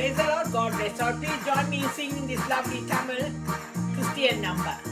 Praise the Lord, God bless our Please join me in singing this lovely Tamil Christian number.